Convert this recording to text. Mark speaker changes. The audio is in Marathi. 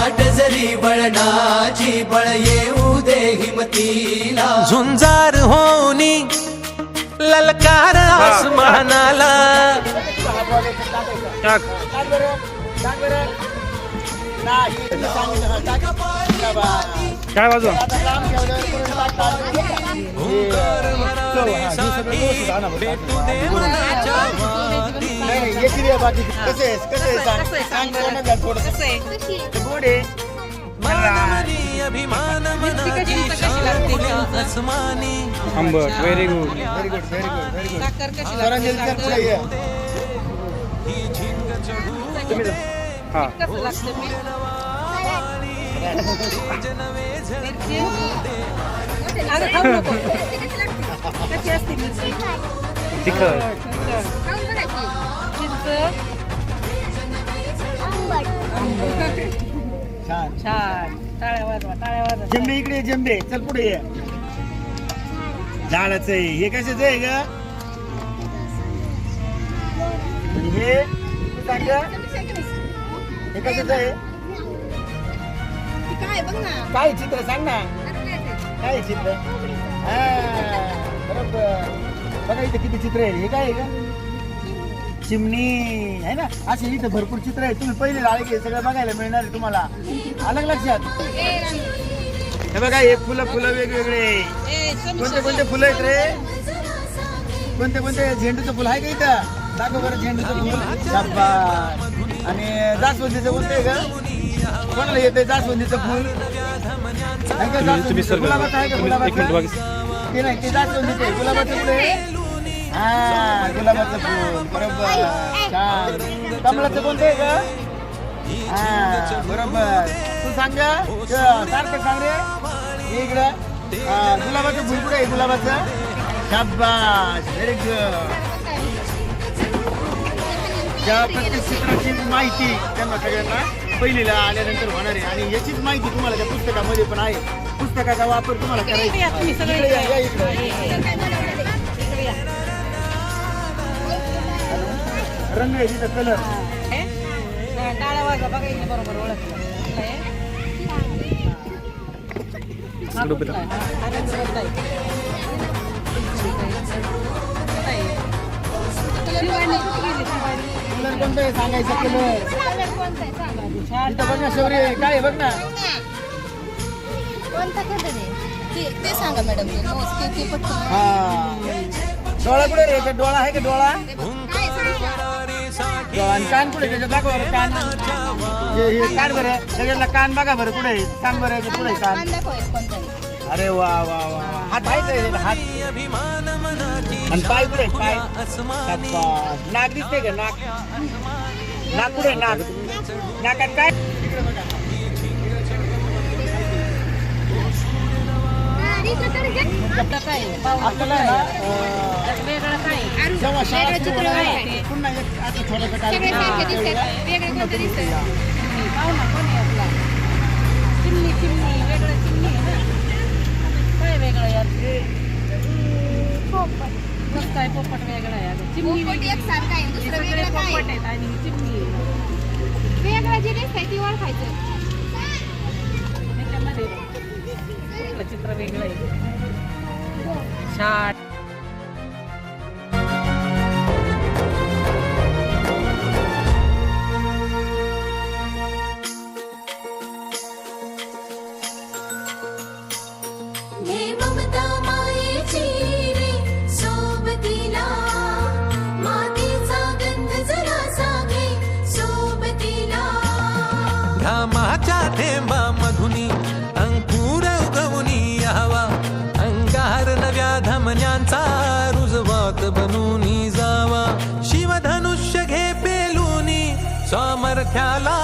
Speaker 1: वाट जरी बळणाची बळ येऊ दे हिमतीला.
Speaker 2: झुंजार होनी ललकार आसमानाला.
Speaker 3: टाक. काय वाजवा
Speaker 2: भेटू दे मनाच्या वाती. मानवरी अभिमान मनाची शांती आसमानी
Speaker 3: आंबट व्हेरी गुड
Speaker 2: ही. झिंग चढू
Speaker 3: तुम्ही जा. टाळ्या
Speaker 2: वाजवा टाळ्या
Speaker 3: तिखट
Speaker 4: जंबे इकडे ये, चल पुढे ये. झाडाचं आहे. हे कशाचं आहे ग? हे सांग ग, हे कशाचं आहे?
Speaker 5: काय बघ ना.
Speaker 4: काय चित्र? सांग ना. काय चित्र? हा बरोबर. बघा इथं किती चित्र आहे. हे काय आहे का? चिमणी. आहे ना? असे इथं भरपूर चित्र आहे. तुम्ही पहिले आले की सगळं बघायला मिळणार आहे तुम्हाला. अलग लक्षात? हे बघा हे फुलं फुलं वेगवेगळे. कोणते कोणते फुलं आहेत रे? कोणते कोणते? झेंडूचं फुल आहे का इथं? दाखव बरं झेंडूचं फुल. शाबास. आणि जास्वंदीचं कोणतं आहे का? कोणाला येते जास्वंदीचं फुल. आहे का
Speaker 3: तुम्ही
Speaker 4: जास्वंदीचं?
Speaker 3: सर
Speaker 4: गुलाबाचं आहे का
Speaker 3: तुम्ही एक मिनिट
Speaker 4: गुलाबाचं ते नाही ते जास्वंदीचं आहे. गुलाबाचं आहे. हा गुलाबाचं फुल. बरोबर. छान. कमळाचं कोणतं आहे का हा बरोबर. तू सांग ग. च- सारखं सांग रे. हे इकडं. हा, गुलाबाचं फुल कुठे आहे? गुलाबाचं? शाबास. व्हेरी गुड ज्या प्रत्येक चित्राची माहिती. त्यांना सगळ्यांना. पहिलीला आल्यानंतर होणार आहे. आणि याचीच माहिती तुम्हाला त्या पुस्तकामध्ये पण आहे. पुस्तकाचा वापर तुम्हाला करायचा आहे. इकडे या, या इकडे. रंग आहे तिथं कलर
Speaker 6: वाजा बघायची बरोबर ओळखलं.
Speaker 3: राहा.
Speaker 4: कलर कोणतं आहे सांगायचं कलर इथं बघ ना शौर्य काय आहे बघ ना?
Speaker 5: कोणता कलर आहे ते ते सांगा मॅडम. ते नोस ते ते पटकन.
Speaker 4: हा. डोळा कुठे रे? याच्यात डोळा आहे का डोळा?
Speaker 5: काय सांगा
Speaker 4: डोळा आणि कान कुठे? त्याच्यात दाखव बरं कान. हे हे कान बरं. त्याच्यातला कान बघा बरं. कुठे आहे? सांग बरं याच्यात कुठे आहे कान?
Speaker 5: कांदा कोणता आहे?
Speaker 4: अरे वा वा वा हात आहे? हात.
Speaker 2: अभिमान मनाची
Speaker 4: आणि पाय आहे? पाय. नाक दिसते का? नाक. नाक आहे? नाक. नाकात काय?
Speaker 6: वेगळं चिमणी चिमणी वेगळं चिमणी वेगळं यात कसं काय पोपट वेगळा आहे अगं. चिमणी
Speaker 5: पोपट
Speaker 6: वेगळी.
Speaker 5: एकसारखं आहे, दुसरं
Speaker 6: सगळे
Speaker 5: वेगळं काय? आहे?
Speaker 6: पोपट आहेत आणि ही चिमणी आहे.
Speaker 5: वेगळं जे दिसतंय ती ओळखायचं
Speaker 6: त्याच्यामध्ये कुठलं चित्र वेगळं आहे? छान
Speaker 2: बनूनी जावा. शिवधनुष्य घे पेलूनी. सामर्थ्याला